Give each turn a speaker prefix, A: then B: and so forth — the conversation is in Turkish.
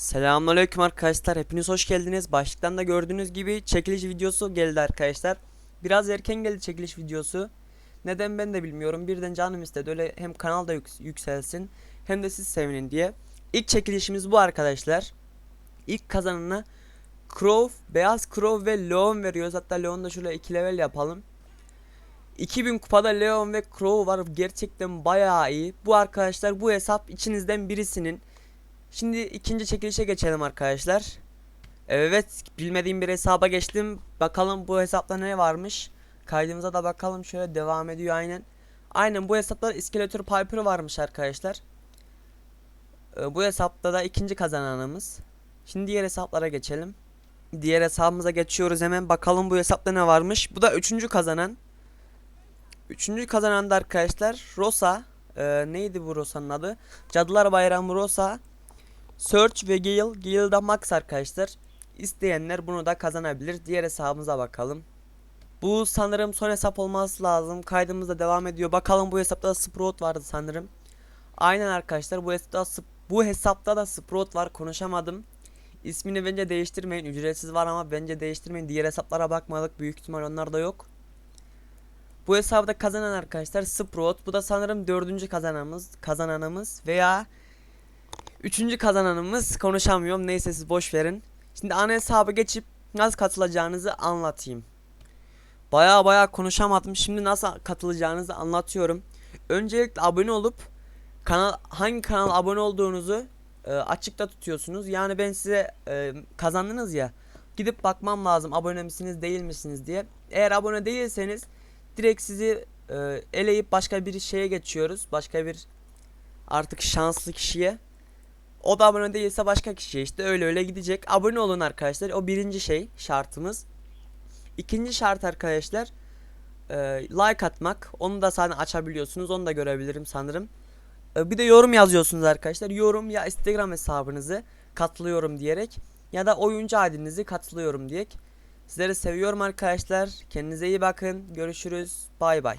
A: Selamünaleyküm arkadaşlar. Hepiniz hoş geldiniz. Başlıktan da gördüğünüz gibi çekiliş videosu geldi arkadaşlar. Biraz erken geldi çekiliş videosu. Neden ben de bilmiyorum. Birden canım istedi. Öyle hem kanal da yük- yükselsin hem de siz sevinin diye. İlk çekilişimiz bu arkadaşlar. İlk kazanana Crow, Beyaz Crow ve Leon veriyoruz. Hatta Leon'u da şöyle 2 level yapalım. 2000 kupada Leon ve Crow var. Gerçekten bayağı iyi. Bu arkadaşlar bu hesap içinizden birisinin Şimdi ikinci çekilişe geçelim arkadaşlar. Evet bilmediğim bir hesaba geçtim. Bakalım bu hesapta ne varmış. Kaydımıza da bakalım şöyle devam ediyor aynen. Aynen bu hesapta İskeletor Piper varmış arkadaşlar. Ee, bu hesapta da ikinci kazananımız. Şimdi diğer hesaplara geçelim. Diğer hesabımıza geçiyoruz hemen bakalım bu hesapta ne varmış. Bu da üçüncü kazanan. Üçüncü kazanan da arkadaşlar Rosa. Ee, neydi bu Rosa'nın adı? Cadılar Bayramı Rosa. Search ve Gale. Gale'da max arkadaşlar. İsteyenler bunu da kazanabilir. Diğer hesabımıza bakalım. Bu sanırım son hesap olması lazım. Kaydımız da devam ediyor. Bakalım bu hesapta da Sprout vardı sanırım. Aynen arkadaşlar bu hesapta bu hesapta da Sprout var. Konuşamadım. İsmini bence değiştirmeyin. Ücretsiz var ama bence değiştirmeyin. Diğer hesaplara bakmadık. Büyük ihtimal onlarda yok. Bu hesabda kazanan arkadaşlar Sprout. Bu da sanırım dördüncü kazananımız, kazananımız veya Üçüncü kazananımız konuşamıyorum. Neyse siz boş verin. Şimdi ana hesaba geçip nasıl katılacağınızı anlatayım. Baya baya konuşamadım. Şimdi nasıl katılacağınızı anlatıyorum. Öncelikle abone olup kanal hangi kanal abone olduğunuzu e, açıkta tutuyorsunuz. Yani ben size e, kazandınız ya. Gidip bakmam lazım abone misiniz değil misiniz diye. Eğer abone değilseniz direkt sizi e, eleyip başka bir şeye geçiyoruz. Başka bir artık şanslı kişiye. O da abone değilse başka kişiye işte öyle öyle gidecek. Abone olun arkadaşlar. O birinci şey şartımız. İkinci şart arkadaşlar e, like atmak. Onu da zaten açabiliyorsunuz. Onu da görebilirim sanırım. E, bir de yorum yazıyorsunuz arkadaşlar. Yorum ya Instagram hesabınızı katılıyorum diyerek ya da oyuncu adinizi katılıyorum diyerek. Sizleri seviyorum arkadaşlar. Kendinize iyi bakın. Görüşürüz. Bay bay.